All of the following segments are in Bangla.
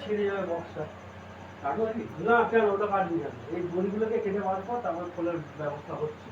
ছিঁড়ে যাবে বক্সটা না, কেন? ওটা কাটবি কেন এই দড়িগুলোকে কেটে বার পর তারপর খোলার ব্যবস্থা হচ্ছে।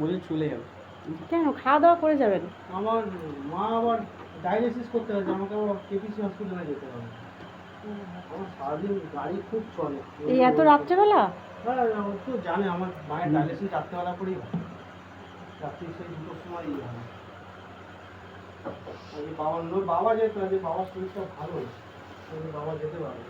বলে চলে যাবে। কেন? খাওয়া দাওয়া করে যাবেন? আমার মা আবার ডায়ালিসিস করতে হয়েছে আমাকে আবার কেপিসি হসপিটালে যেতে হবে। আমার সারাদিন গাড়ি খুব চলে। এই এত রাত্রেবেলা? হ্যাঁ তো জানে আমার মায়ের ডায়ালিসিস রাত্রেবেলা করেই হয়। রাত্রি সেই দুটোর সময় ইয়ে হয়। বাবার বাবা যেত বাবার শরীরটা ভালো বাবা যেতে পারবে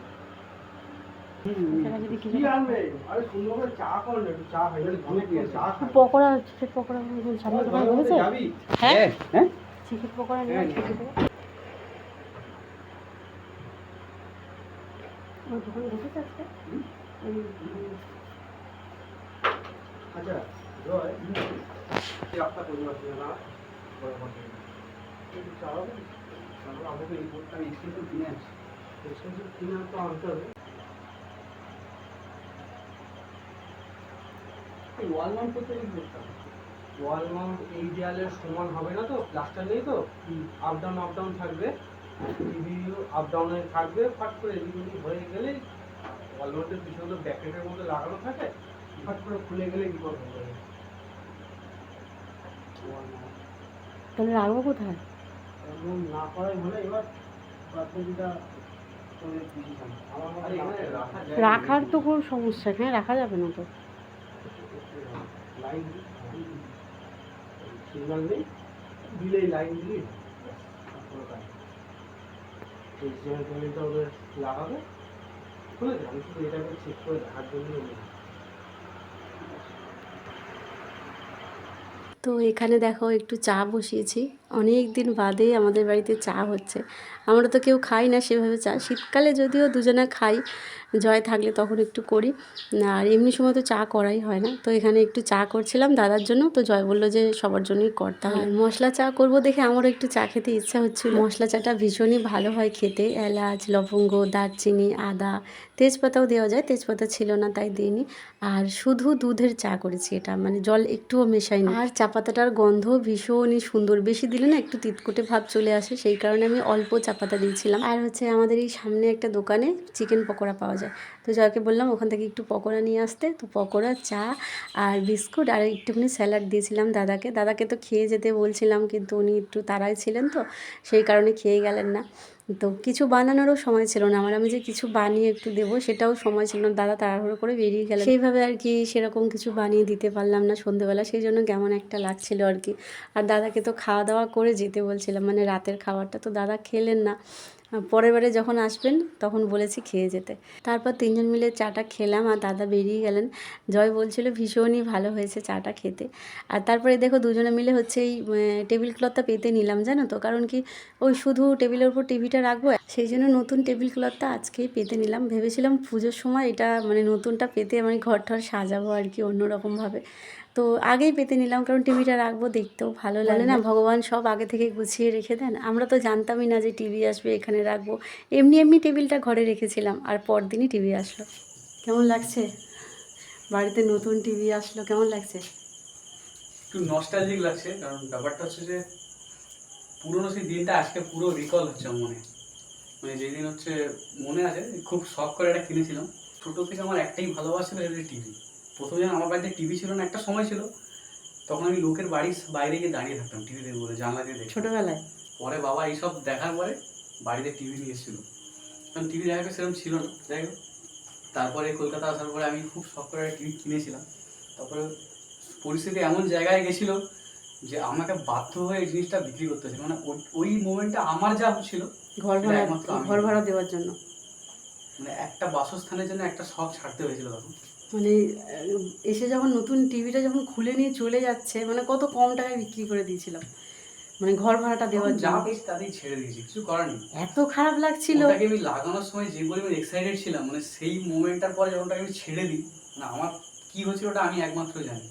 পকোড়া চিকেন পকোড়া সামনে দোকানে হ্যাঁ? হ্যাঁ চিকেন পকোড়া নিয়ে হ্যাঁ, ওই দোকানে আজকে? আচ্ছা রয় এই রাস্তা পরিবার না বড় কথা একটু চা হবে। আমাকে এই বোর্ডটা এক্সটেনশন কিনে আসি এক্সটেনশন কিনে তো আনতে হবে। ওয়াল মাউন্ট করতে কি করতে হবে? ওয়াল মাউন্ট এই দেয়ালের সমান হবে না তো? প্লাস্টার নেই তো? আপ ডাউন আপ ডাউন থাকবে। টিভি আপ ডাউনে থাকবে। ফাট করে এদিক ওদিক হয়ে গেলেই ওয়াল মাউন্টের পিছনে তো ব্যাকেটের মধ্যে লাগানো থাকে। ফাট করে খুলে গেলে বিপদ হয়ে যাবে ওয়াল মাউন্ট তাহলে রাখব কোথায়? এমন না করাই ভালো এবার বাচ্চাটা করে দিয়েছিলাম আমার মতে রাখা যায় রাখার তো কোনো সমস্যা এখানে রাখা যাবে না তো। লাইন সিগনাল নেই দিলেই লাইন দিলি পেমেন্টটা ওদের লাগাবে। খুলে আমি শুধু এটাকে চেক করে দেখার জন্য তো এখানে দেখো একটু চা বসিয়েছি। অনেক দিন বাদে আমাদের বাড়িতে চা হচ্ছে। আমরা তো কেউ খাই না সেভাবে চা। শীতকালে যদিও দুজনে খাই জয় থাকলে তখন একটু করি। আর এমনি সময় তো চা করাই হয় না। তো এখানে একটু চা করছিলাম দাদার জন্য। তো জয় বলল যে সবার জন্যই করতে হয় মশলা চা করব দেখে আমারও একটু চা খেতে ইচ্ছা হচ্ছিল। মশলা চাটা ভীষণই ভালো হয় খেতে। এলাচ লবঙ্গ দারচিনি আদা তেজপাতাও দেওয়া যায়। তেজপাতা ছিল না তাই দিইনি। আর শুধু দুধের চা করেছি এটা। মানে জল একটুও মেশাইনি। আর চা পাতাটার গন্ধ ভীষণই সুন্দর। বেশি দিলে না, একটু তিতকুটে ভাব চলে আসে, সেই কারণে আমি অল্প চা পাতা দিয়েছিলাম। আর হচ্ছে আমাদের এই সামনে একটা দোকানে চিকেন পকোড়া পাওয়া যায়। তো জয়কে বললাম, ওখান থেকে একটু পকোড়া নিয়ে আসতে। তো পকোড়া, চা আর বিস্কুট আর একটুখানি স্যালাড দিয়েছিলাম দাদাকে। দাদাকে তো খেয়ে যেতে বলছিলাম, কিন্তু উনি একটু তাড়ায় ছিলেন তো, সেই কারণে খেয়ে গেলেন না। তো কিছু বানানোরও সময় ছিল না। আমার আমি যে কিছু বানিয়ে একটু দেবো, সেটাও সময় ছিল না। দাদা তাড়াহুড়ো করে বেরিয়ে গেল। সেইভাবে আর কি সেরকম কিছু বানিয়ে দিতে পারলাম না সন্ধেবেলা। সেই জন্য কেমন একটা লাগছিল আর কি। আর দাদাকে তো খাওয়া দাওয়া করে যেতে বলছিলাম। মানে রাতের খাবারটা তো দাদা খেলেন না। পরের বারে যখন আসবেন, তখন বলেছি খেয়ে যেতে। তারপর তিনজন মিলে চাটা খেলাম আর দাদা বেরিয়ে গেলেন। জয় বলছিল, ভীষণই ভালো হয়েছে চাটা খেতে। আর তারপরে দেখো দুজনে মিলে হচ্ছে এই টেবিল ক্লথটা পেতে নিলাম, জানো তো? কারণ কি, ওই শুধু টেবিলের উপর টিভিটা রাখব, সেই জন্য নতুন টেবিল ক্লথটা আজকেই পেতে নিলাম। ভেবেছিলাম পুজোর সময় এটা মানে নতুনটা পেতে আমি ঘর ঠর সাজাবো আর কি অন্যরকমভাবে। তো আগেই পেতে নিলাম কারণ টিভিটা রাখব দেখতেও ভালো লাগে না। ভগবান সব আগে থেকে গুছিয়ে রেখে দেন। আমরা তো জানতামই না যে টিভি আসবে এখানে রাখব। এমনি এমনি টেবিলটা ঘরে রেখেছিলাম আর পরদিনই টিভি আসলো। কেমন লাগছে? বাড়িতে নতুন টিভি আসলো কেমন লাগছে? একটু নস্টালজিক লাগছে কারণ ব্যাপারটা হচ্ছে যে পুরোনো সেই দিনটা আজকে পুরো রিকল হচ্ছে মনে। মানে যেদিন হচ্ছে মনে আছে খুব শখ করে এটা কিনেছিলাম। ছোটো থেকে আমার একটাই ভালোবাসা টিভি প্রথমে যখন আমার বাড়িতে টিভি ছিল না একটা সময় ছিল। তখন আমি লোকের বাড়ির বাইরে গিয়ে দাঁড়িয়ে থাকতাম টিভি দেখব বলে জানলা দিয়ে দেখে। ছোটবেলায়? পরে বাবা এইসব দেখার পরে বাড়িতে টিভি নিয়ে এসেছিল। কারণ টিভি দেখার সেরকম ছিল না যাই হোক। তারপরে কলকাতা আসার পরে আমি খুব শখ করে টিভি কিনেছিলাম। তারপরে পরিস্থিতি এমন জায়গায় গেছিল যে আমাকে বাধ্য হয়ে এই জিনিসটা বিক্রি করতে হয়েছিল। মানে ওই- ওই মোমেন্টটা আমার যা ছিল ঘর ভাড়া ঘর ভাড়া দেওয়ার জন্য। মানে একটা বাসস্থানের জন্য একটা শখ ছাড়তে হয়েছিল তখন। মানে এসে যখন নতুন টিভিটা যখন খুলে নিয়ে চলে যাচ্ছে মানে কত কম টাকায় বিক্রি করে দিয়েছিলাম। মানে ঘর ভাড়াটা দেওয়ার জন্য। তাতেই ছেড়ে দিয়েছি কিছু করার নেই। এত খারাপ লাগছিল। ওটাকে আমি লাগানোর সময় যে পরিমাণ এক্সাইটেড ছিলাম মানে সেই মোমেন্টটার পরে যখন ওটাকে আমি ছেড়ে দিই মানে আমার কি হয়েছিল ওটা আমি একমাত্র জানি।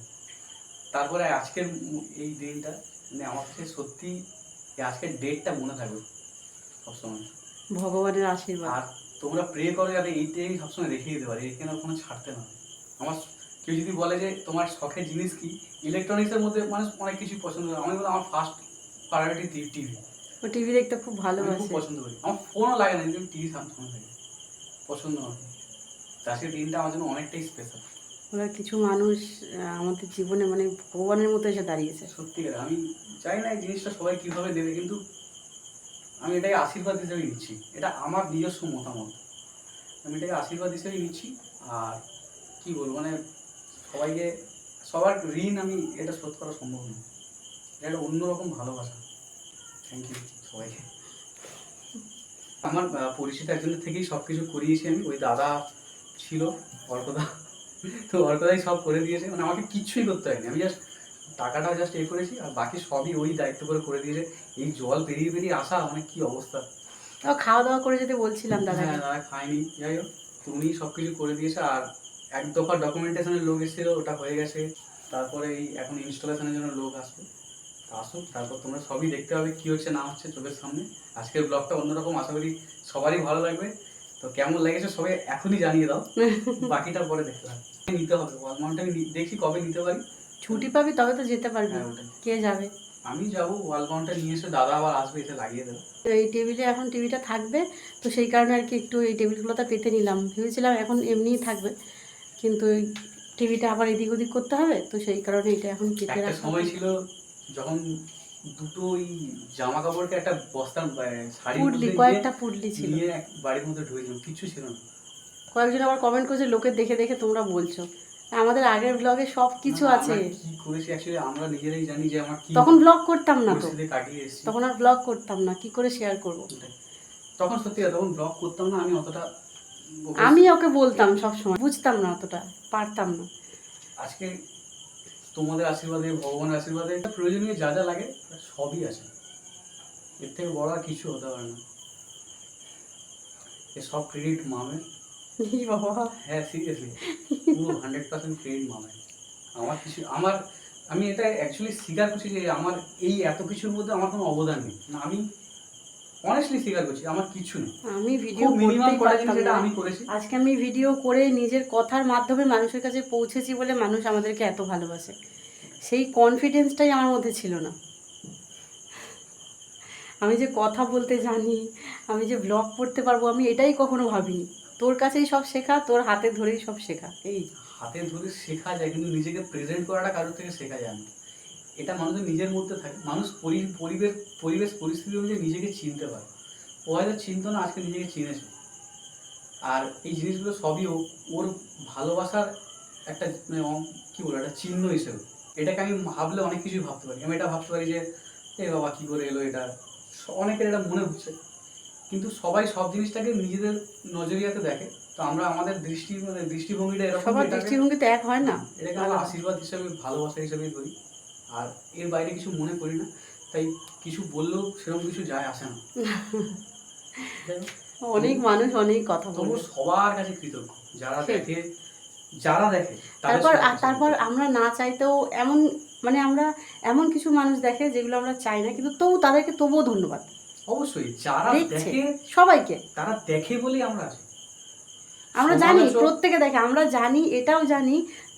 তারপরে আজকের এই দিনটা মানে আমার কাছে সত্যি আজকের ডেটটা মনে থাকবে সবসময়। ভগবানের আশীর্বাদ। আর তোমরা প্রে করো যাতে এইটাই সবসময় রেখে দিতে পারি এখানে কোনো ছাড়তে না। আমার কেউ যদি বলে যে তোমার শখের জিনিস কি? ইলেকট্রনিক্সের মধ্যে মানুষ অনেক কিছু পছন্দ করে। আমি বলি আমার ফার্স্ট প্রায়োরিটি টিভি ও টিভি দেখতে খুব আমি খুব পছন্দ করি। আমার ফোনও লাগে না কিন্তু টিভি সামনে থাকে পছন্দ আমার। আজকের দিনটা আমার জন্য অনেকটাই স্পেশাল ওরা কিছু মানুষ আমাদের জীবনে মানে ভগবানের মতো এসে দাঁড়িয়েছে। সত্যিকার আমি চাই না এই জিনিসটা সবাই কীভাবে দেবে কিন্তু আমি এটাকে আশীর্বাদ হিসেবে নিচ্ছি। এটা আমার নিজস্ব মতামত। আমি এটাকে আশীর্বাদ হিসেবে নিচ্ছি। আর কি বলব মানে সবাইকে সবার ঋণ আমি এটা শোধ করা সম্ভব না এটা একটা অন্যরকম ভালোবাসা। থ্যাংক ইউ সবাইকে। আমার পরিচিত একজনের থেকেই সব কিছু করিয়েছি আমি। ওই দাদা ছিল অর্কদা। তো অর্কদাই সব করে দিয়েছে। মানে আমাকে কিচ্ছুই করতে হয়নি। আমি জাস্ট টাকাটা জাস্ট এ করেছি আর বাকি সবই ওই দায়িত্ব করে করে দিয়েছে। এই জল পেরিয়ে পেরিয়ে আসা মানে কি অবস্থা? খাওয়া দাওয়া করে যেতে বলছিলাম দাদাকে। হ্যাঁ দাদা খাইনি যাই হোক তো উনি সব কিছু করে দিয়েছে আর এক দফা ডকুমেন্টেশনের লোক এসেছিল ওটা হয়ে গেছে। তারপরে এই এখন ইনস্টলেশনের জন্য লোক আসবে। তা আসুক তারপর তোমরা সবই দেখতে হবে কী হচ্ছে না হচ্ছে চোখের সামনে। আজকের ব্লগটা অন্যরকম আশা করি সবারই ভালো লাগবে। তো কেমন লেগেছে সবাই এখনই জানিয়ে দাও। বাকিটা পরে দেখতে হবে। নিতে হবে ওয়াল মাউন্ট আমি দেখি কবে নিতে পারি। ছুটি পাবি তবে তো যেতে পারবি। হ্যাঁ কে যাবে? আমি যাব ওয়াল মাউন্টটা নিয়ে এসে দাদা আবার আসবে এসে লাগিয়ে দেবে। তো এই টেবিলে এখন টিভিটা থাকবে। তো সেই কারণে আর কি একটু এই টেবিলগুলোতে পেতে নিলাম। ভেবেছিলাম এখন এমনিই থাকবে। কিন্তু টিভিটা আবার এদিক ওদিক করতে হবে তো সেই কারণে এটা এখন একটা রাখা সময় ছিল যখন দুটো ওই জামা কাপড়কে একটা বস্তার আহ, শাড়ির পুডলি কয়েকটা পুডলি ছিল। নিয়ে বাড়ির মধ্যে ঢুকেছিলাম কিছু ছিল না। কয়েকজন আবার কমেন্ট করছে লোকের দেখে দেখে তোমরা বলছো। আমাদের আগের ব্লগে সব কিছু আছে। কি করেছি অ্যাকচুয়ালি আমরা নিজেরাই জানি যে আমার কি তখন ব্লগ করতাম না তো। তখন আর ব্লগ করতাম না কি করে শেয়ার করব? তখন সত্যি তখন ব্লগ করতাম না আমি অতটা আমি ওকে বলতাম সব সময় বুঝতাম না অতটা পারতাম না। আজকে তোমাদের আশীর্বাদে ভগবানের আশীর্বাদে প্রয়োজনীয় যা যা লাগে সবই আছে। এর থেকে বড় আর কিছু হতে পারে না। এ সব ক্রেডিট মামের বাবা। হ্যাঁ সিরিয়াসলি পুরো হান্ড্রেড পার্সেন্ট ক্রেডিট মামের আমার কিছু আমার আমি এটা অ্যাকচুয়ালি স্বীকার করছি যে আমার এই এত কিছুর মধ্যে আমার কোনো অবদান নেই। না আমি অনেস্টলি স্বীকার করছি আমার কিছু নেই। আমি ভিডিও মিনিমাম করা জিনিস এটা আমি করেছি। আজকে আমি ভিডিও করে নিজের কথার মাধ্যমে মানুষের কাছে পৌঁছেছি বলে মানুষ আমাদেরকে এত ভালোবাসে। সেই কনফিডেন্সটাই আমার মধ্যে ছিল না। আমি যে কথা বলতে জানি আমি যে ব্লগ করতে পারব আমি এটাই কখনো ভাবিনি। তোর কাছেই সব শেখা তোর হাতে ধরেই সব শেখা। এই। হাতে ধরে শেখা যায় কিন্তু নিজেকে প্রেজেন্ট করাটা কারোর থেকে শেখা যায় না। এটা মানুষের নিজের মধ্যে থাকে। মানুষ পরিবেশ পরিবেশ পরিস্থিতি অনুযায়ী নিজেকে চিনতে পারে। ও হয়তো চিনতো না আজকে নিজেকে চিনেছে। আর এই জিনিসগুলো সবই ওর ভালোবাসার একটা মানে কি বলব একটা চিহ্ন হিসেবে। এটাকে আমি ভাবলে অনেক কিছুই ভাবতে পারি। আমি এটা ভাবতে পারি যে এ বাবা কী করে এলো এটা? অনেকের এটা মনে হচ্ছে। কিন্তু সবাই সব জিনিসটাকে নিজেদের নজরিয়াতে দেখে। তো আমরা আমাদের দৃষ্টি মানে দৃষ্টিভঙ্গিটা এরকম সবার দৃষ্টিভঙ্গি তো এক হয় না। এটাকে আমরা আশীর্বাদ হিসেবে ভালোবাসা হিসেবেই ধরি। আর এর বাইরে কিছু মনে করি না তাই কিছু বললেও সেরকম কিছু যায় আসে না। অনেক মানুষ অনেক কথা তবু সবার কাছে কৃতজ্ঞ। যারা দেখে যারা দেখে তারপর তারপর আমরা না চাইতেও এমন মানে আমরা এমন কিছু মানুষ দেখে যেগুলো আমরা চাই না কিন্তু তবু তাদেরকে তবুও ধন্যবাদ। অবশ্যই যারা দেখে সবাইকে। তারা দেখে বলেই আমরা আছি। আমরা জানি প্রত্যেকে দেখে আমরা জানি এটাও জানি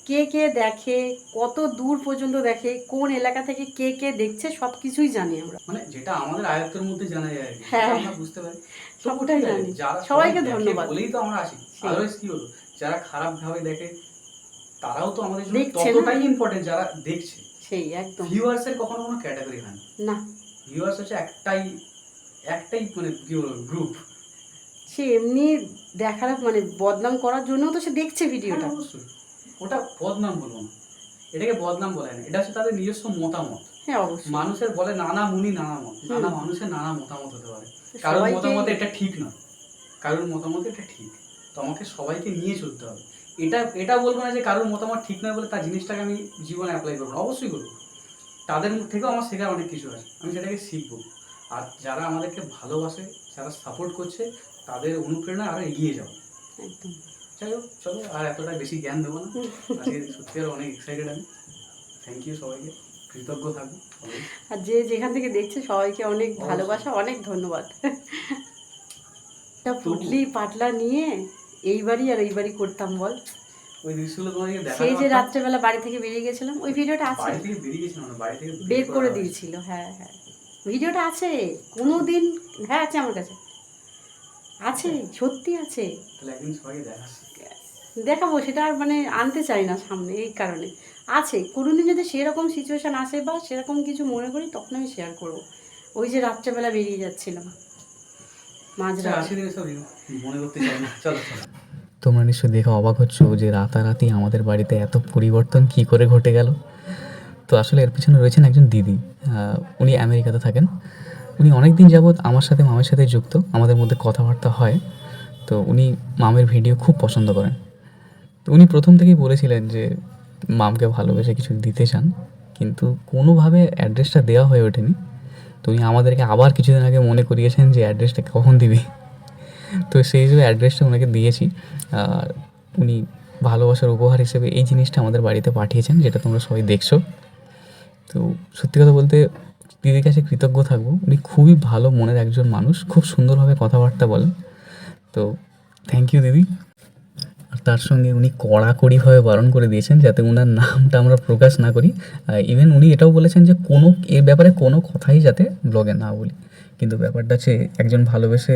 কে কে দেখে কত দূর পর্যন্ত দেখে কোন এলাকা থেকে কে কে দেখছে সব কিছুই জানি আমরা। মানে যেটা আমাদের আয়ত্তের মধ্যে জানা যায় হ্যাঁ। বুঝতে পারি। সবটাই জানি। সবাইকে ধন্যবাদ। বলেই তো আমরা আছি সেই। আদারওয়াইজ কি হলো? যারা খারাপ ভাবে দেখে তারাও তো আমাদের জন্য। ততটাই ইম্পর্টেন্ট যারা দেখছে। সেই একদম। ভিউয়ার্স এর কখনো কোনো ক্যাটাগরি হয় না। ভিউয়ার্স হচ্ছে একটাই একটাই মানে কি বলব গ্রুপ সে এমনি দেখার মানে বদনাম করার জন্য তো সে দেখছে ভিডিওটা। অবশ্যই। ওটা বদনাম বলব না। এটাকে বদনাম বলে না। এটা হচ্ছে তাদের নিজস্ব মতামত। হ্যাঁ অবশ্যই। মানুষের বলে নানা মুনি নানা মত। নানা মানুষের নানা মতামত হতে পারে। কারোর মতামত এটা ঠিক নয় কারোর মতামত এটা ঠিক। তো আমাকে সবাইকে নিয়ে চলতে হবে। এটা এটা বলব না যে কারোর মতামত ঠিক নয় বলে তার জিনিসটাকে আমি জীবনে অ্যাপ্লাই করব অবশ্যই করব। তাদের থেকেও আমার শেখার অনেক কিছু আছে। আমি সেটাকে শিখব। আর যারা আমাদেরকে ভালোবাসে যারা সাপোর্ট করছে তাদের অনুপ্রেরণা আরও এগিয়ে যাও একদম। যাই হোক চলো আর এতটা বেশি জ্ঞান দেবো না। আজকে সত্যি আর অনেক এক্সাইটেড আমি। থ্যাংক ইউ সবাইকে। কৃতজ্ঞ থাকব আর যে যেখান থেকে দেখছে সবাইকে অনেক ভালোবাসা অনেক ধন্যবাদ। পুটলি পাটলা নিয়ে এইবারই আর এইবারই করতাম বল। ওই দৃশ্যগুলো দেখাতে সেই যে রাত্রেবেলা বাড়ি থেকে বেরিয়ে গেছিলাম ওই ভিডিওটা আছে। বাড়ি থেকে বেরিয়ে গেছিলাম না বাড়ি থেকে বের করে। দিয়েছিল হ্যাঁ হ্যাঁ। ভিডিওটা আছে কোনো দিন হ্যাঁ আছে আমার কাছে। আছে সত্যি আছে। তাহলে একদিন দেখাস দেখাবো সেটা আর মানে আনতে চাই না সামনে এই কারণে। আছে কোনোদিন যদি সেরকম সিচুয়েশান আসে বা সেরকম কিছু মনে করি তখন আমি শেয়ার করব। ওই যে রাত্রেবেলা বেরিয়ে যাচ্ছিলাম আচ্ছা, মাঝরাতে। দিন মনে তোমরা নিশ্চয়ই দেখে অবাক হচ্ছ যে রাতারাতি আমাদের বাড়িতে এত পরিবর্তন কি করে ঘটে গেল। তো আসলে এর পিছনে রয়েছেন একজন দিদি। উনি আমেরিকাতে থাকেন। উনি অনেক দিন যাবৎ আমার সাথে মামের সাথে যুক্ত। আমাদের মধ্যে কথাবার্তা হয়। তো উনি মামের ভিডিও খুব পছন্দ করেন। তো উনি প্রথম থেকেই বলেছিলেন যে, মামকে ভালোবেসে কিছু দিতে চান, কিন্তু কোনোভাবে অ্যাড্রেসটা দেওয়া হয়ে ওঠেনি। তো উনি আমাদেরকে আবার কিছুদিন আগে মনে করিয়েছেন যে, অ্যাড্রেসটা কখন দিবি? তো সেই হিসেবে অ্যাড্রেসটা ওনাকে দিয়েছি। আর উনি ভালোবাসার উপহার হিসেবে এই জিনিসটা আমাদের বাড়িতে পাঠিয়েছেন, যেটা তোমরা সবাই দেখছ। তো সত্যি কথা বলতে, দিদির কাছে কৃতজ্ঞ থাকব। উনি খুবই ভালো মনের একজন মানুষ, খুব সুন্দরভাবে কথাবার্তা বলেন। তো থ্যাংক ইউ দিদি। তার সঙ্গে উনি কড়াকড়িভাবে বারণ করে দিয়েছেন যাতে ওনার নামটা আমরা প্রকাশ না করি। ইভেন উনি এটাও বলেছেন যে কোনো, এ ব্যাপারে কোনো কথাই যাতে ব্লগে না বলি। কিন্তু ব্যাপারটা হচ্ছে একজন ভালোবেসে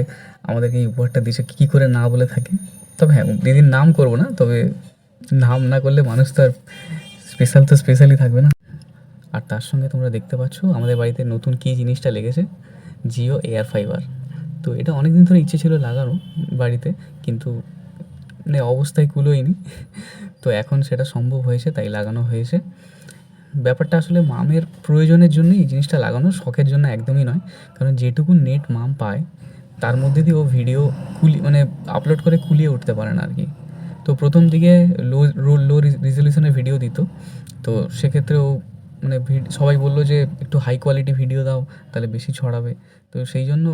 আমাদেরকে এই উপহারটা দিয়েছে, কী করে না বলে থাকে? তবে হ্যাঁ দিদির নাম করব না, তবে নাম না করলে মানুষ তো আর স্পেশাল তো স্পেশালই থাকবে না। আর তার সঙ্গে তোমরা দেখতে পাচ্ছ, আমাদের বাড়িতে নতুন কী জিনিসটা লেগেছে? জিও এয়ার ফাইবার তো এটা অনেক দিন ধরে ইচ্ছে ছিল লাগানো বাড়িতে, কিন্তু মানে অবস্থায় কুলোয়নি। তো এখন সেটা সম্ভব হয়েছে, তাই লাগানো হয়েছে। ব্যাপারটা আসলে মামের প্রয়োজনের জন্য এই জিনিসটা লাগানো শখের জন্য একদমই নয়। কারণ যেটুকু নেট মাম পায়, তার মধ্যে দিয়ে ও ভিডিও খুলি মানে আপলোড করে কুলিয়ে উঠতে পারে না আর কি তো প্রথম দিকে লো লো রিজলিউশনের ভিডিও দিত। তো সেক্ষেত্রে ও মানে সবাই বলল যে, একটু হাই কোয়ালিটি ভিডিও দাও, তাহলে বেশি ছড়াবে। তো সেই জন্য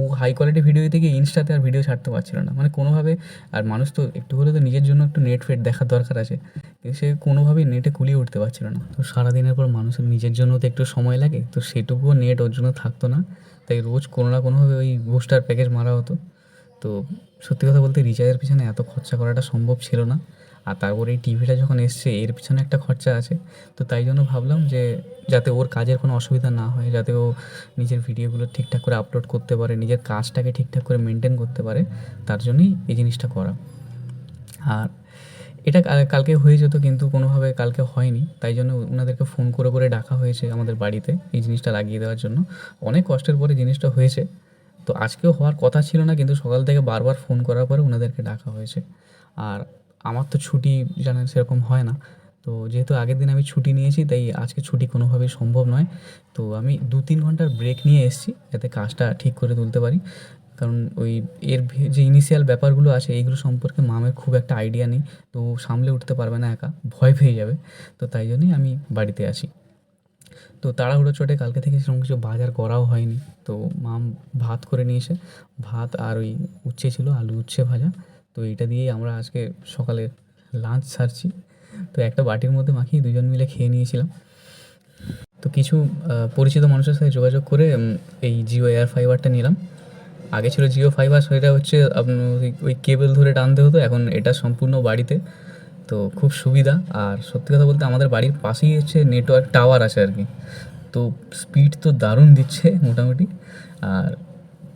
ও হাই কোয়ালিটি ভিডিও গিয়ে ইনস্টাতে আর ভিডিও ছাড়তে পারছিল না। মানে কোনোভাবে, আর মানুষ তো একটু হলে তো নিজের জন্য একটু নেট ফেট দেখার দরকার আছে। কিন্তু সে কোনোভাবেই নেটে কুলিয়ে উঠতে পারছিল না। তো সারাদিনের পর মানুষের নিজের জন্য তো একটু সময় লাগে। তো সেটুকুও নেট ওর জন্য থাকতো না। তাই রোজ কোনো না কোনোভাবে ওই বুস্টার প্যাকেজ মারা হতো। তো সত্যি কথা বলতে রিচার্জের পিছনে এত খরচা করাটা সম্ভব ছিল না। আর তারপরে এই টিভিটা যখন এসছে, এর পিছনে একটা খরচা আছে। তো তাই জন্য ভাবলাম যে, যাতে ওর কাজের কোনো অসুবিধা না হয়, যাতে ও নিজের ভিডিওগুলো ঠিকঠাক করে আপলোড করতে পারে, নিজের কাজটাকে ঠিকঠাক করে মেনটেন করতে পারে, তার জন্যই এই জিনিসটা করা। আর এটা কালকে হয়ে যেত, কিন্তু কোনোভাবে কালকে হয়নি। তাই জন্য ওনাদেরকে ফোন করে করে ডাকা হয়েছে আমাদের বাড়িতে এই জিনিসটা লাগিয়ে দেওয়ার জন্য। অনেক কষ্টের পরে জিনিসটা হয়েছে। তো আজকেও হওয়ার কথা ছিল না, কিন্তু সকাল থেকে বারবার ফোন করার পরে ওনাদেরকে ডাকা হয়েছে। আর আমার তো ছুটি জানেন সেরকম হয় না। তো যেহেতু আগের দিন আমি ছুটি নিয়েছি, তাই আজকে ছুটি কোনোভাবেই সম্ভব নয়। তো আমি দু তিন ঘণ্টার ব্রেক নিয়ে এসেছি, যাতে কাজটা ঠিক করে তুলতে পারি। কারণ ওই এর যে ইনিশিয়াল ব্যাপারগুলো আছে, এইগুলো সম্পর্কে মামের খুব একটা আইডিয়া নেই। তো সামলে উঠতে পারবে না একা, ভয় পেয়ে যাবে। তো তাই জন্যই আমি বাড়িতে আসি তো তাড়াহুড়ো চোটে কালকে থেকে সেরকম কিছু বাজার করাও হয়নি। তো মাম ভাত করে নিয়েছে। ভাত আর ওই উচ্ছে ছিল, আলু উচ্ছে ভাজা। তো এটা দিয়েই আমরা আজকে সকালে লাঞ্চ সারছি। তো একটা বাটির মধ্যে মাখিয়ে দুজন মিলে খেয়ে নিয়েছিলাম। তো কিছু পরিচিত মানুষের সাথে যোগাযোগ করে এই জিও এয়ার ফাইবারটা নিলাম। আগে ছিল জিও ফাইবার সেটা হচ্ছে আপনার ওই কেবল ধরে টানতে হতো, এখন এটা সম্পূর্ণ বাড়িতে। তো খুব সুবিধা, আর সত্যি কথা বলতে আমাদের বাড়ির পাশেই হচ্ছে নেটওয়ার্ক টাওয়ার আছে আর কি। তো স্পিড তো দারুণ দিচ্ছে মোটামুটি, আর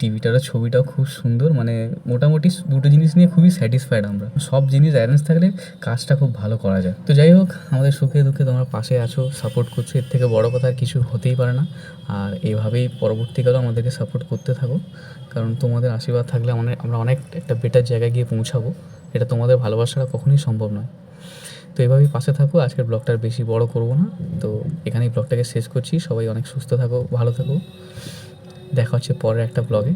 টিভিটারও ছবিটাও খুব সুন্দর মানে মোটামুটি দুটো জিনিস নিয়ে খুবই স্যাটিসফাইড আমরা। সব জিনিস অ্যারেঞ্জ থাকলে কাজটা খুব ভালো করা যায়। তো যাই হোক, আমাদের সুখে দুঃখে তোমরা পাশে আছো সাপোর্ট করছ, এর থেকে বড় কথা কিছু হতেই পারে না। আর এভাবেই পরবর্তীকালেও আমাদেরকে সাপোর্ট করতে থাকো, কারণ তোমাদের আশীর্বাদ থাকলে আমরা আমরা অনেক একটা বেটার জায়গায় গিয়ে পৌঁছাবো। এটা তোমাদের ভালোবাসাটা কখনোই সম্ভব নয়। তো এভাবেই পাশে থাকো, আজকের ব্লগটা বেশি বড় করব না। তো এখানেই ব্লগটাকে শেষ করছি, সবাই অনেক সুস্থ থাকো, ভালো থাকো। দেখা হচ্ছে পরের একটা ব্লগে